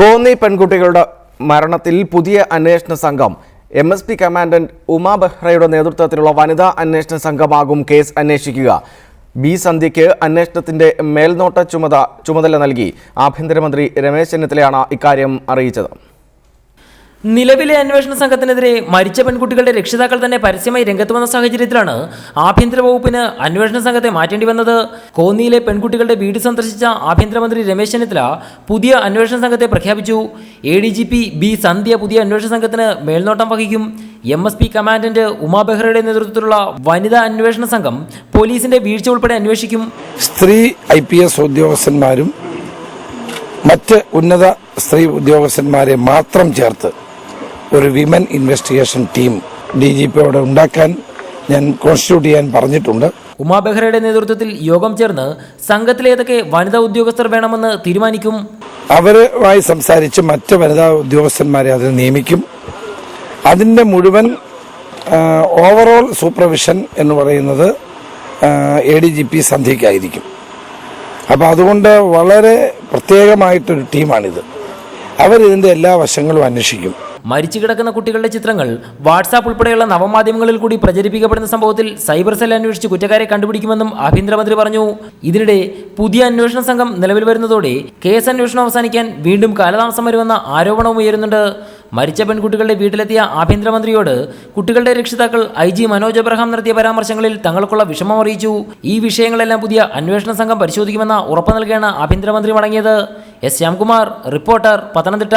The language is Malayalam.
കോന്നി പെൺകുട്ടികളുടെ മരണത്തിൽ പുതിയ അന്വേഷണ സംഘം. M S P commandant Uma ബെഹ്റയുടെ നേതൃത്വത്തിലുള്ള വനിതാ അന്വേഷണ സംഘമാകും കേസ് അന്വേഷിക്കുക. ബി സന്ധ്യയ്ക്ക് അന്വേഷണത്തിന്റെ മേൽനോട്ട ചുമത ചുമതല നൽകി. ആഭ്യന്തരമന്ത്രി രമേശ് ചെന്നിത്തലയാണ് ഇക്കാര്യം അറിയിച്ചത്. നിലവിലെ അന്വേഷണ സംഘത്തിനെതിരെ മരിച്ച പെൺകുട്ടികളുടെ രക്ഷിതാക്കൾ തന്നെ പരസ്യമായി രംഗത്ത് വന്ന സാഹചര്യത്തിലാണ് ആഭ്യന്തര വകുപ്പിന് അന്വേഷണ സംഘത്തെ മാറ്റേണ്ടി വന്നത്. കോന്നിയിലെ പെൺകുട്ടികളുടെ വീട് സന്ദർശിച്ച ആഭ്യന്തരമന്ത്രി രമേശ് ചെന്നിത്തല പുതിയ അന്വേഷണ സംഘത്തെ പ്രഖ്യാപിച്ചു. A D G P B Sandhya പുതിയ അന്വേഷണ സംഘത്തിന് മേൽനോട്ടം വഹിക്കും. M S P commandant Uma ബെഹ്റയുടെ നേതൃത്വത്തിലുള്ള വനിതാ അന്വേഷണ സംഘം പോലീസിന്റെ വീഴ്ച ഉൾപ്പെടെ അന്വേഷിക്കും. സ്ത്രീ ഐ പി എസ് ഉദ്യോഗസ്ഥന്മാരും മറ്റ് ഉന്നത സ്ത്രീ ഉദ്യോഗസ്ഥന്മാരെ മാത്രം ചേർത്ത് ഒരു women investigation team D G പിയോട് ഉണ്ടാക്കാൻ ഞാൻ കോൺസ്റ്റിറ്റ്യൂട്ട് ചെയ്യാൻ പറഞ്ഞിട്ടുണ്ട്. ഉമാ ബെഹ്റയുടെ നേതൃത്വത്തിൽ യോഗം ചേർന്ന് സംഘത്തിലേതൊക്കെ വനിതാ ഉദ്യോഗസ്ഥർ വേണമെന്ന് തീരുമാനിക്കും? അവരുമായി സംസാരിച്ച് മറ്റ് വനിതാ ഉദ്യോഗസ്ഥന്മാരെ അതിൽ നിയമിക്കും. അതിന്റെ മുഴുവൻ ഓവറോൾ സൂപ്പർവിഷൻ എന്ന് പറയുന്നത് എ ഡി ജി പി സന്ധ്യയ്ക്കായിരിക്കും. അപ്പോൾ അതുകൊണ്ട് വളരെ പ്രത്യേകമായിട്ടൊരു ടീമാണിത് അവരിതിന്റെ എല്ലാ വശങ്ങളും അന്വേഷിക്കും. മരിച്ചു കിടക്കുന്ന കുട്ടികളുടെ ചിത്രങ്ങൾ വാട്സാപ്പ് ഉൾപ്പെടെയുള്ള നവമാധ്യമങ്ങളിൽ കൂടി പ്രചരിപ്പിക്കപ്പെടുന്ന സംഭവത്തിൽ സൈബർ സെൽ അന്വേഷിച്ച് കുറ്റക്കാരെ കണ്ടുപിടിക്കുമെന്നും ആഭ്യന്തരമന്ത്രി പറഞ്ഞു. ഇതിനിടെ പുതിയ അന്വേഷണ സംഘം നിലവിൽ വരുന്നതോടെ കേസ് അന്വേഷണം അവസാനിക്കാൻ വീണ്ടും കാലതാമസം വരുമെന്ന ആരോപണവും ഉയരുന്നുണ്ട്. മരിച്ച പെൺകുട്ടികളുടെ വീട്ടിലെത്തിയ ആഭ്യന്തരമന്ത്രിയോട് കുട്ടികളുടെ രക്ഷിതാക്കൾ ഐ ജി മനോജ് അബ്രഹാം നടത്തിയ പരാമർശങ്ങളിൽ തങ്ങൾക്കുള്ള വിഷമം അറിയിച്ചു. ഈ വിഷയങ്ങളെല്ലാം പുതിയ അന്വേഷണ സംഘം പരിശോധിക്കുമെന്ന ഉറപ്പ് നൽകിയാണ് ആഭ്യന്തരമന്ത്രി മടങ്ങിയത്. S Shyamkumar reporter Pathanamthitta.